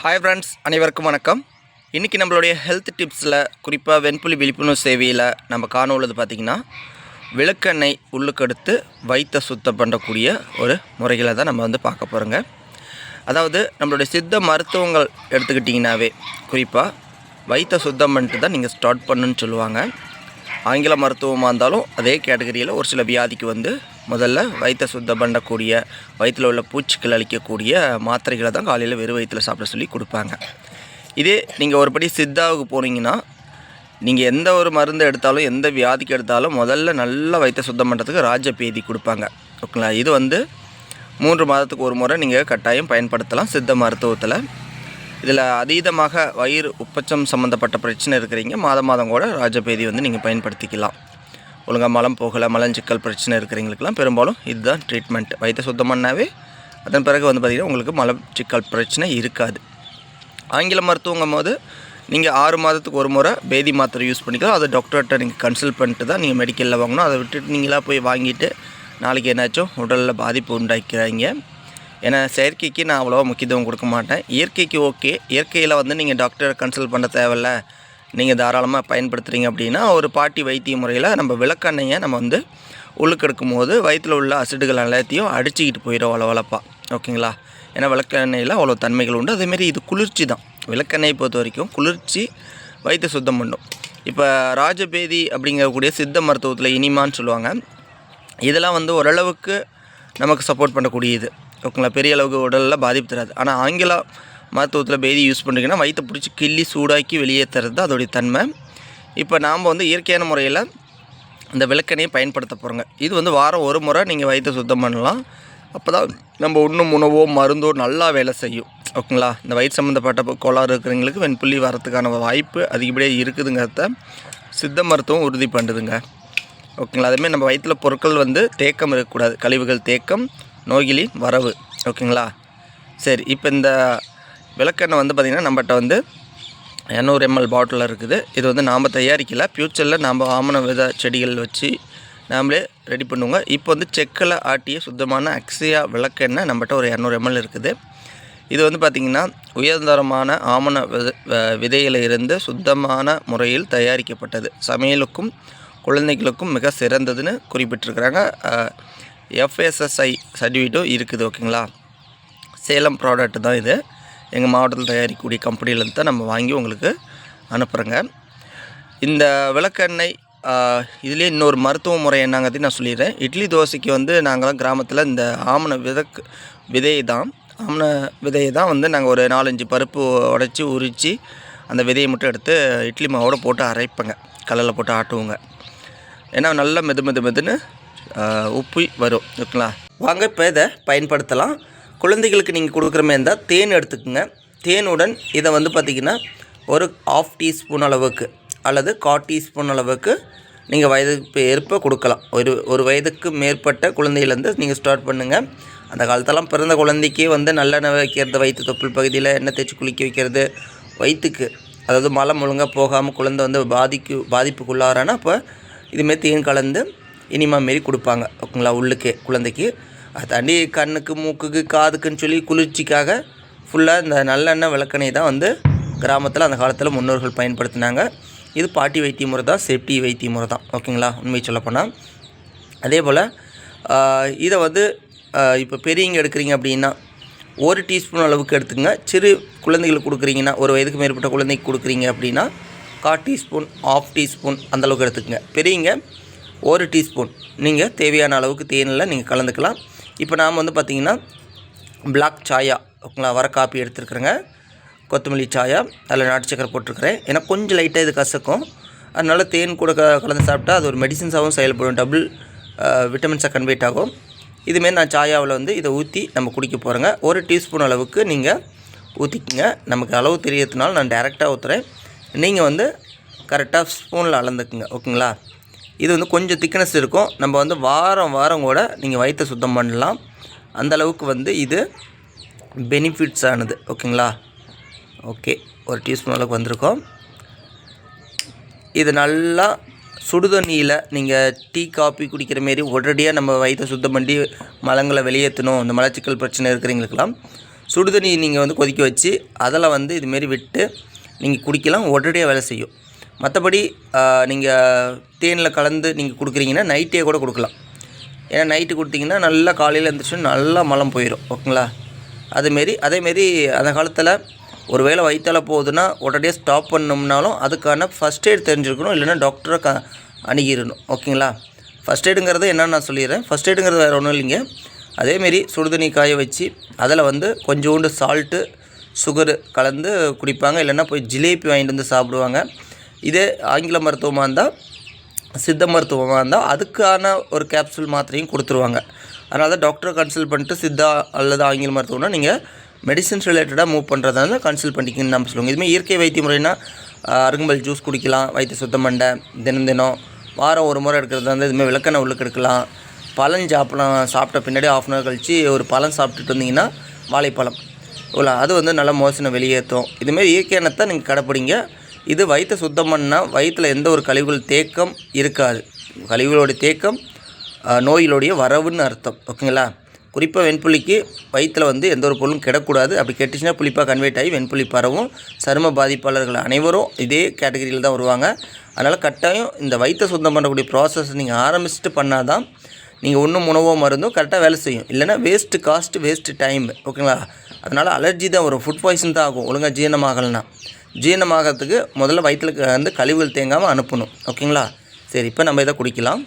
Hi friends அனைவருக்கும் வணக்கம். இன்றைக்கி நம்மளுடைய ஹெல்த் டிப்ஸில் குறிப்பாக வெண்புலி விழிப்புணர்வு சேவையில் நம்ம காண உள்ளது பார்த்திங்கன்னா விளக்கெண்ணெய் உள்ளுக்கெடுத்து வயிற்றை சுத்தம் பண்ணக்கூடிய ஒரு முறைகளை தான் நம்ம வந்து பார்க்க போகிறோங்க அதாவது நம்மளுடைய சித்த மருத்துவங்கள் எடுத்துக்கிட்டிங்கனாவே குறிப்பாக வயிற்றை சுத்தம் பண்ணிட்டு தான் நீங்கள் ஸ்டார்ட் பண்ணுன்னு சொல்லுவாங்க. ஆங்கில மருத்துவமாக இருந்தாலும் அதே கேட்டகரியில் ஒரு சில வியாதிக்கு வந்து முதல்ல வயிற்றை சுத்தம் பண்ணக்கூடிய வயிற்றில் உள்ள பூச்சிகள் அழிக்கக்கூடிய மாத்திரைகளை தான் காலையில் வெறும் வயிற்றில் சாப்பிட சொல்லி கொடுப்பாங்க. இதே நீங்கள் ஒருபடி சித்தாவுக்கு போனீங்கன்னா நீங்கள் எந்த ஒரு மருந்து எடுத்தாலும் எந்த வியாதிக்கு எடுத்தாலும் முதல்ல நல்லா வயிற்றை சுத்தம் பண்ணுறதுக்கு ராஜபேதி கொடுப்பாங்க. ஓகேங்களா? இது வந்து மூன்று மாதத்துக்கு ஒரு முறை நீங்கள் கட்டாயம் பயன்படுத்தலாம். சித்த மருத்துவத்தில் இதில் அதீதமாக வயிறு உப்பச்சம் சம்மந்தப்பட்ட பிரச்சனை இருக்கிறீங்க மாதம் மாதம் கூட ராஜபேதி வந்து நீங்கள் பயன்படுத்திக்கலாம். ஒழுங்காக மலம் போகலை மலஞ்சிக்கல் பிரச்சனை இருக்கிறவங்களுக்குலாம் பெரும்பாலும் இதுதான் ட்ரீட்மெண்ட் வயிற்றை சுத்தம் பண்ணாவே அதன் பிறகு வந்து பார்த்திங்கன்னா உங்களுக்கு மலச்சிக்கல் பிரச்சனை இருக்காது. ஆங்கில மருத்துவங்கும் போது நீங்கள் ஆறு மாதத்துக்கு ஒரு முறை பேதி மாத்திரை யூஸ் பண்ணிக்கலாம். அதை டாக்டர்கிட்ட நீங்கள் கன்சல்ட் பண்ணிட்டு தான் நீங்கள் மெடிக்கலில் வாங்கணும். அதை விட்டுட்டு நீங்களாக போய் வாங்கிட்டு நாளைக்கு என்னாச்சும் உடலில் பாதிப்பு உண்டாக்கிறாங்க. ஏன்னா செயற்கைக்கு நான் அவ்வளோவா முக்கியத்துவம் கொடுக்க மாட்டேன். இயற்கைக்கு ஓகே. இயற்கையில் வந்து நீங்கள் டாக்டரை கன்சல்ட் பண்ண தேவையில்ல. நீங்கள் தாராளமாக பயன்படுத்துகிறீங்க அப்படின்னா ஒரு பாட்டி வைத்திய முறையில் நம்ம விளக்கெண்ணெயை நம்ம வந்து உள்ளுக்கெடுக்கும் போது வயிற்றில் உள்ள அசிடுகள் எல்லாத்தையும் அடிச்சுக்கிட்டு போயிடும் வளவளப்பாக ஓகேங்களா? ஏன்னா விளக்கெண்ணெயில் அவ்வளோ தன்மைகள் உண்டு. அதேமாரி இது குளிர்ச்சி தான். விளக்கெண்ணெயை பொறுத்த வரைக்கும் குளிர்ச்சி வயிற்று சுத்தம் பண்ணும். இப்போ ராஜபேதி அப்படிங்கக்கூடிய சித்த மருத்துவத்தில் இனிமான்னு சொல்லுவாங்க. இதெல்லாம் வந்து ஓரளவுக்கு நமக்கு சப்போர்ட் பண்ணக்கூடியது. ஓகேங்களா பெரிய அளவுக்கு உடலில் பாதிப்பு தராது. ஆனால் ஆங்கில மருத்துவத்தில் பேதி யூஸ் பண்ணுறீங்கன்னா வயிற்றை பிடிச்சி கிள்ளி சூடாக்கி வெளியேற்றுறது தான் அதோடைய தன்மை. இப்போ நாம் வந்து இயற்கையான முறையில் இந்த விளக்கெண்ணையை பயன்படுத்த போகிறோங்க இது வந்து வாரம் ஒரு முறை நீங்கள் வயிற்றை சுத்தம் பண்ணலாம். அப்போ தான் நம்ம உண்ணும் உணவோ மருந்தோ நல்லா வேலை செய்யும். ஓகேங்களா? இந்த வயிற்று சம்மந்தப்பட்ட கோளாறு இருக்கிறவங்களுக்கு வெண்புள்ளி வரத்துக்கான வாய்ப்பு அதிகப்படியாக இருக்குதுங்கிறத சித்த மருத்துவம் உறுதி பண்ணுதுங்க ஓகேங்களா? அதேமாதிரி நம்ம வயிற்றில் பொருட்கள் வந்து தேக்கம் இருக்கக்கூடாது. கழிவுகள் தேக்கம் நோகிலி வரவு ஓகேங்களா? சரி இப்போ இந்த விளக்கெண்ணெய் வந்து பார்த்திங்கன்னா நம்மகிட்ட வந்து இரநூறு எம்எல் பாட்டில் இருக்குது. இது வந்து நாம் தயாரிக்கல. ஃப்யூச்சரில் நாம் ஆமண வித செடிகள் வச்சு நாமளே ரெடி பண்ணுவோங்க. இப்போ வந்து செக்கில் ஆட்டிய சுத்தமான அக்ஸியா விளக்கெண்ணெய் நம்மகிட்ட ஒரு இரநூறு எம்எல் இருக்குது. இது வந்து பார்த்திங்கன்னா உயர்தரமான ஆமண வித இருந்து சுத்தமான முறையில் தயாரிக்கப்பட்டது. சமையலுக்கும் குழந்தைகளுக்கும் மிக சிறந்ததுன்னு குறிப்பிட்டிருக்கிறாங்க. எஃப்எஸ்எஸ்ஐ சர்டிஃபிகேட்டும் இருக்குது ஓகேங்களா சேலம் ப்ராடக்ட் தான் இது. எங்கள் மாவட்டத்தில் தயாரிக்கக்கூடிய கம்பெனிலேருந்து தான் நம்ம வாங்கி உங்களுக்கு அனுப்புகிறோங்க இந்த விளக்கெண்ணெய் இதுலேயே இன்னொரு மருத்துவ முறை என்னங்கிறதையும் நான் சொல்லிடுறேன். இட்லி தோசைக்கு வந்து நாங்களாம் கிராமத்தில் இந்த ஆமண விதக்கு விதையை தான் ஆமண விதையை தான் வந்து நாங்கள் ஒரு நாலஞ்சு பருப்பு உடச்சி உரித்து அந்த விதையை மட்டும் எடுத்து இட்லி மாவோட போட்டு அரைப்பேங்க. கல்லில் போட்டு ஆட்டுவோங்க. ஏன்னா நல்லா மெது மெது மெதுன்னு உப்பி வரும். ஓகேங்களா வாங்க இப்போ இதை பயன்படுத்தலாம். குழந்தைகளுக்கு நீங்கள் கொடுக்குற மாதிரி இருந்தால் தேன் எடுத்துக்கோங்க. தேனுடன் இதை வந்து பார்த்திங்கன்னா ஒரு ஆஃப் டீஸ்பூன் அளவுக்கு அல்லது கால் டீஸ்பூன் அளவுக்கு நீங்கள் வயதுக்கு ஏற்ப கொடுக்கலாம். ஒரு ஒரு வயதுக்கு மேற்பட்ட குழந்தையிலேருந்து நீங்கள் ஸ்டார்ட் பண்ணுங்கள் அந்த காலத்தெல்லாம் பிறந்த குழந்தைக்கே வந்து நல்லெண்ணெய் வைக்கிறது வயிற்று தொப்புள் பகுதியில் எண்ணெய் தேய்ச்சி குளிக்க வைக்கிறது வயிற்றுக்கு அதாவது மலம் ஒழுங்காக போகாமல் குழந்தை வந்து பாதிக்கு பாதிப்புக்குள்ளாரானா அப்போ இதுமாரி தேன் கலந்து இனிமா மாரி கொடுப்பாங்க. ஓகேங்களா? உள்ளுக்கே குழந்தைக்கு. அதை தாண்டி கண்ணுக்கு மூக்குக்கு காதுக்குன்னு சொல்லி குளிர்ச்சிக்காக ஃபுல்லாக இந்த நல்லெண்ணெய் விளக்கணை தான் வந்து கிராமத்தில் அந்த காலத்தில் முன்னோர்கள் பயன்படுத்தினாங்க. இது பாட்டி வைத்திய முறை தான் சேஃப்டி வைத்திய முறை தான். ஓகேங்களா? உண்மை சொல்லப்போனால் அதே போல் இதை வந்து இப்போ பெரியவங்க எடுக்கிறீங்க அப்படின்னா ஒரு டீஸ்பூன் அளவுக்கு எடுத்துங்க சிறு குழந்தைகளுக்கு கொடுக்குறீங்கன்னா ஒரு வயதுக்கு மேற்பட்ட குழந்தைக்கு கொடுக்குறீங்க அப்படின்னா கால் டீஸ்பூன் ஆஃப் டீஸ்பூன் அந்தளவுக்கு எடுத்துக்கங்க. பெரியவங்க ஒரு டீஸ்பூன். நீங்கள் தேவையான அளவுக்கு தேனில் நீங்கள் கலந்துக்கலாம். இப்போ நாம் வந்து பார்த்திங்கன்னா பிளாக் சாயா ஓகேங்களா? வர காப்பி எடுத்துருக்குறேங்க. கொத்தமல்லி சாயா அதில் நாட்டு சக்கரை போட்டிருக்கிறேன். ஏன்னா கொஞ்சம் லைட்டாக இது கசக்கும். அதனால் தேன் கூட க- கலந்து சாப்பிட்டா அது ஒரு மெடிசின்ஸாகவும் செயல்படும். டபுள் விட்டமின்ஸாக கன்வெர்ட் ஆகும். இதுமாரி நான் சாயாவில் வந்து இதை ஊற்றி நம்ம குடிக்க போகிறோங்க ஒரு டீஸ்பூன் அளவுக்கு நீங்கள் ஊற்றிக்கிங்க நமக்கு அளவு தெரியறதுனால நான் டேரெக்டாக ஊற்றுறேன் நீங்கள் வந்து கரெக்டாக ஸ்பூனில் அளந்துக்குங்க. ஓகேங்களா? இது வந்து கொஞ்சம் திக்னஸ் இருக்கும். நம்ம வந்து வாரம் வாரம் கூட நீங்கள் வயிற்றை சுத்தம் பண்ணலாம். அந்தளவுக்கு வந்து இது பெனிஃபிட்ஸ் ஆனது. ஓகேங்களா? ஓகே. ஒரு டீஸ்பூன் அளவுக்கு வந்திருக்கோம். இது நல்லா சுடுதண்ணியில் நீங்கள் டீ காஃபி குடிக்கிற மாரி உடனடியாக நம்ம வயிற்றை சுத்தம் பண்ணி மலங்களை வெளியேற்றணும் இந்த மலச்சிக்கல் பிரச்சனை இருக்கிறவங்களுக்கெல்லாம் சுடுதண்ணி நீங்கள் வந்து கொதிக்க வச்சு அதில் வந்து இதுமாரி விட்டு நீங்கள் குடிக்கலாம். உடனடியாக வேலை செய்யும். மற்றபடி நீங்கள் தேனில் கலந்து நீங்கள் கொடுக்குறீங்கன்னா நைட்டே கூட கொடுக்கலாம். ஏன்னா நைட்டு கொடுத்தீங்கன்னா நல்லா காலையில் எழுந்திரிச்சு நல்லா மலம் போயிடும் ஓகேங்களா? அதுமாரி அதேமாரி அந்த காலத்தில் ஒரு வேளை வயிற்றால போகுதுன்னா உடனே ஸ்டாப் பண்ணோம்னாலும் அதுக்கான ஃபஸ்ட் எய்ட் தெரிஞ்சிருக்கணும் இல்லைன்னா டாக்டரை க அணுகிடணும் ஓகேங்களா? ஃபஸ்ட் எய்டுங்கிறது என்னென்னு நான் சொல்லிடுறேன். ஃபஸ்ட் எய்டுங்கிறது வேறு ஒன்றும் இல்லைங்க. அதேமாரி சுடுதண்ணி காய வச்சு அதில் வந்து கொஞ்சோண்டு சால்ட்டு சுகரு கலந்து குடிப்பாங்க. இல்லைன்னா போய் ஜிலேபி வாங்கிட்டு வந்து சாப்பிடுவாங்க. இதே ஆங்கில மருத்துவமாக இருந்தால் சித்த மருத்துவமாக இருந்தால் அதுக்கான ஒரு கேப்சூல் மாத்திரையும் கொடுத்துருவாங்க. அதனால தான் டாக்டரை கன்சல்ட் பண்ணிட்டு சித்தா அல்லது ஆங்கில மருத்துவம்னா நீங்கள் மெடிசன்ஸ் ரிலேட்டடாக மூவ் பண்ணுறதால கன்சல்ட் பண்ணிக்கணும்னு நம்ம சொல்லுவோம். இதுமாதிரி இயற்கை வைத்திய முறைனா அருங்கம்பல் ஜூஸ் குடிக்கலாம் வயிற்று சுத்தம் பண்ண தினம் தினம் வாரம் ஒரு முறை எடுக்கிறதா வந்து இதுமாதிரி விளக்கெண்ணெய் உள்ளுக்கு எடுக்கலாம். பழம் சாப்பிடலாம் சாப்பிட்ட பின்னாடி ஆஃப் அன் ஹவர் கழிச்சு ஒரு பழம் சாப்பிட்டுட்டு வந்தீங்கன்னா வாழைப்பழம். இவ்வளோ அது வந்து நல்லா மோசனை வெளியேற்றும். இதுமாரி இயற்கையானத்தை நீங்கள் கடைப்பிடிங்க. இது வயிற்றை சுத்தம் பண்ணால் வயிற்றில் எந்த ஒரு கழிவுகள் தேக்கம் இருக்காது. கழிவுகளோட தேக்கம் நோயிலுடைய வரவுன்னு அர்த்தம். ஓகேங்களா? குறிப்பாக வெண்புள்ளிக்கு வயிற்றில் வந்து எந்த ஒரு பொருளும் கிடக்கூடாது. அப்படி கெட்டுச்சுன்னா புளிப்பாக கன்வெர்ட் ஆகி வெண்புள்ளி பரவும். சரும பாதிப்பாளர்கள் அனைவரும் இதே கேட்டகரியில் தான் வருவாங்க. அதனால் கட்டாயம் இந்த வயிற்றை சுத்தம் பண்ணக்கூடிய ப்ராசஸ் நீங்கள் ஆரம்பிச்சுட்டு பண்ணால் தான் நீங்கள் ஒன்றும் உணவோ மருந்தும் கரெக்டாக வேலை செய்யும். இல்லைன்னா வேஸ்ட்டு காஸ்ட்டு வேஸ்ட்டு டைம் ஓகேங்களா? அதனால் அலர்ஜி தான் வரும். ஃபுட் பாய்சன் தான் ஆகும். ஒழுங்காக ஜீரணமாகலைன்னா. ஜீரணமாகறதுக்கு முதல்ல வயிற்றுல வந்து கழிவுகள் தேங்காமல் அனுப்பணும். ஓகேங்களா? சரி இப்போ நம்ம இதை குடிக்கலாம்.